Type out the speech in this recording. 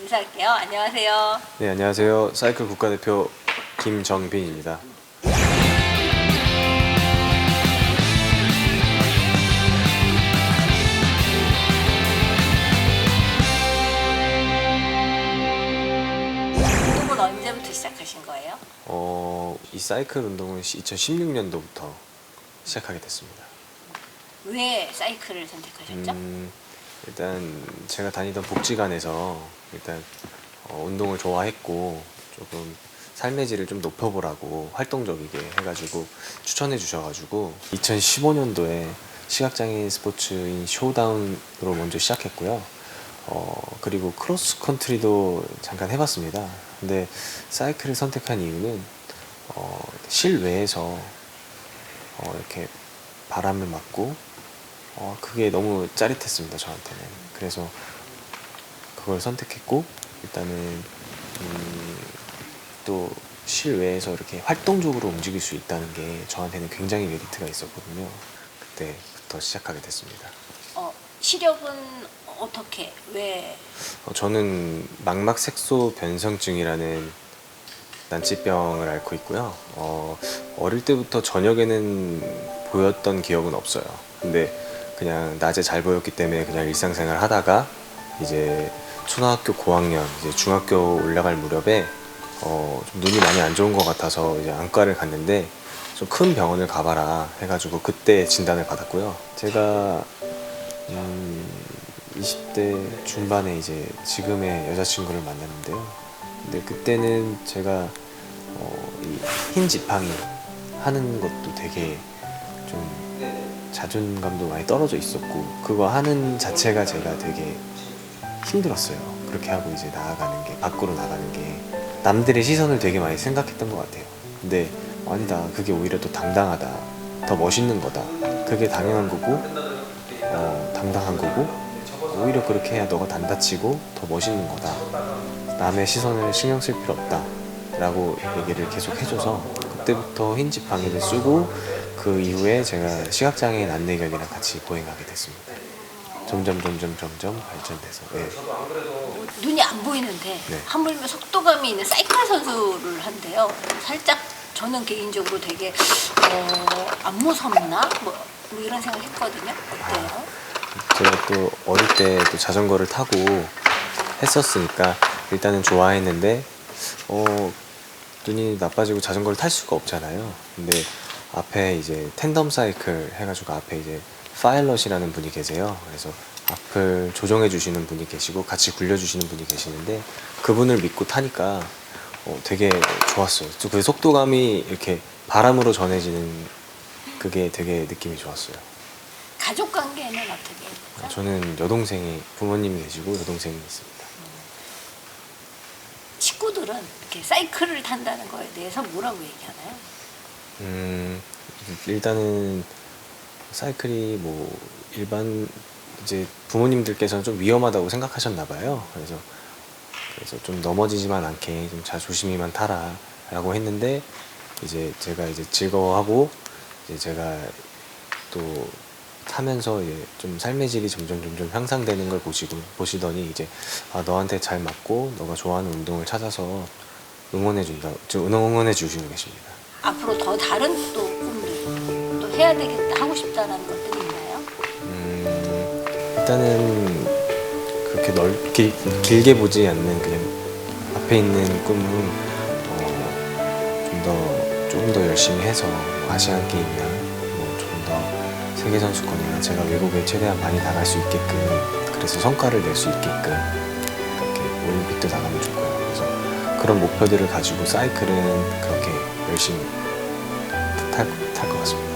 인사할게요. 안녕하세요. 네, 안녕하세요. 사이클 국가대표 김정빈입니다. 운동은 언제부터 시작하신 거예요? 어, 이 사이클 운동은 2016년도부터 시작하게 됐습니다. 왜 사이클을 선택하셨죠? 음, 일단 제가 다니던 복지관에서 일단 어, 운동을 좋아했고 조금 삶의 질을 좀 높여보라고 활동적이게 해가지고 추천해 주셔가지고 2015년도에 시각장애인 스포츠인 쇼다운으로 먼저 시작했고요. 어, 그리고 크로스 컨트리도 잠깐 해봤습니다. 근데 사이클을 선택한 이유는 어, 실외에서 어, 이렇게 바람을 맞고 어, 그게 너무 짜릿했습니다 저한테는 그래서 그걸 선택했고 일단은 음, 또 실외에서 이렇게 활동적으로 움직일 수 있다는 게 저한테는 굉장히 메리트가 있었거든요 그때부터 시작하게 됐습니다 어, 시력은 어떻게? 왜? 어, 저는 망막색소 변성증이라는 난치병을 앓고 있고요. 어, 어릴 때부터 저녁에는 보였던 기억은 없어요. 근데 그냥 낮에 잘 보였기 때문에 그냥 일상생활 하다가 이제 초등학교 고학년, 이제 중학교 올라갈 무렵에 어, 좀 눈이 많이 안 좋은 것 같아서 이제 안과를 갔는데 좀 큰 병원을 가봐라 해가지고 그때 진단을 받았고요. 제가 음, 20대 중반에 이제 지금의 여자친구를 만났는데요. 근데 그때는 제가 어, 이흰 지팡이 하는 것도 되게 좀 자존감도 많이 떨어져 있었고 그거 하는 자체가 제가 되게 힘들었어요. 그렇게 하고 이제 나아가는 게 밖으로 나가는 게 남들의 시선을 되게 많이 생각했던 것 같아요. 근데 아니다. 그게 오히려 또 당당하다. 더 멋있는 거다. 그게 당연한 거고 어, 당당한 거고 오히려 그렇게 해야 너가 단다치고 더 멋있는 거다. 남의 시선을 신경 쓸 필요 없다. 라고 얘기를 계속 해줘서 그때부터 흰 지팡이를 쓰고 그 이후에 제가 시각장애인 안내견이랑 같이 보행하게 됐습니다. 점점 점점 점점 발전돼서 네. 뭐, 눈이 안 보이는데 네. 하물며 속도감이 있는 사이클 선수를 한대요. 살짝 저는 개인적으로 되게 어, 안 무섭나? 뭐, 뭐 이런 생각 했거든요. 어때요? 제가 또 어릴 때 또 자전거를 타고 했었으니까 일단은 좋아했는데 어 눈이 나빠지고 자전거를 탈 수가 없잖아요. 근데 앞에 이제 텐덤 사이클 해가지고 앞에 이제 파일럿이라는 분이 계세요. 그래서 앞을 조정해 주시는 분이 계시고 같이 굴려 주시는 분이 계시는데 그분을 믿고 타니까 어, 되게 좋았어요. 또그 속도감이 이렇게 바람으로 전해지는 그게 되게 느낌이 좋았어요. 가족 관계는 어떻게? 저는 여동생이 부모님이 계시고 여동생이 있습니다. 친구들은 이렇게 사이클을 탄다는 거에 대해서 뭐라고 얘기하나요? 음, 일단은 사이클이 뭐 일반 이제 부모님들께서는 좀 위험하다고 생각하셨나 봐요. 그래서 그래서 좀 넘어지지만 않게 좀 잘 조심히만 타라라고 했는데 이제 제가 이제 즐거워하고 이제 제가 또 타면서 이제 좀 삶의 질이 점점 점점 향상되는 걸 보시고 보시더니 이제 아 너한테 잘 맞고 너가 좋아하는 운동을 찾아서 응원해 준다, 저 응원해 주시고 계십니다. 앞으로 더 다른 또 꿈들 또 해야 되겠다 하고 싶다라는 것들이 있나요? 음, 일단은 그렇게 넓게 길게 보지 않는 그냥 앞에 있는 꿈은 어, 좀더 조금 더 열심히 해서 뭐 아시안 게임이나 뭐좀더 세계 선수권이나 제가 외국에 최대한 많이 나갈 수 있게끔 그래서 성과를 낼 수 있게끔 그렇게 올림픽도 나가면 좋고요. 그래서 그런 목표들을 가지고 사이클은 그렇게 열심히 탈 것 같습니다.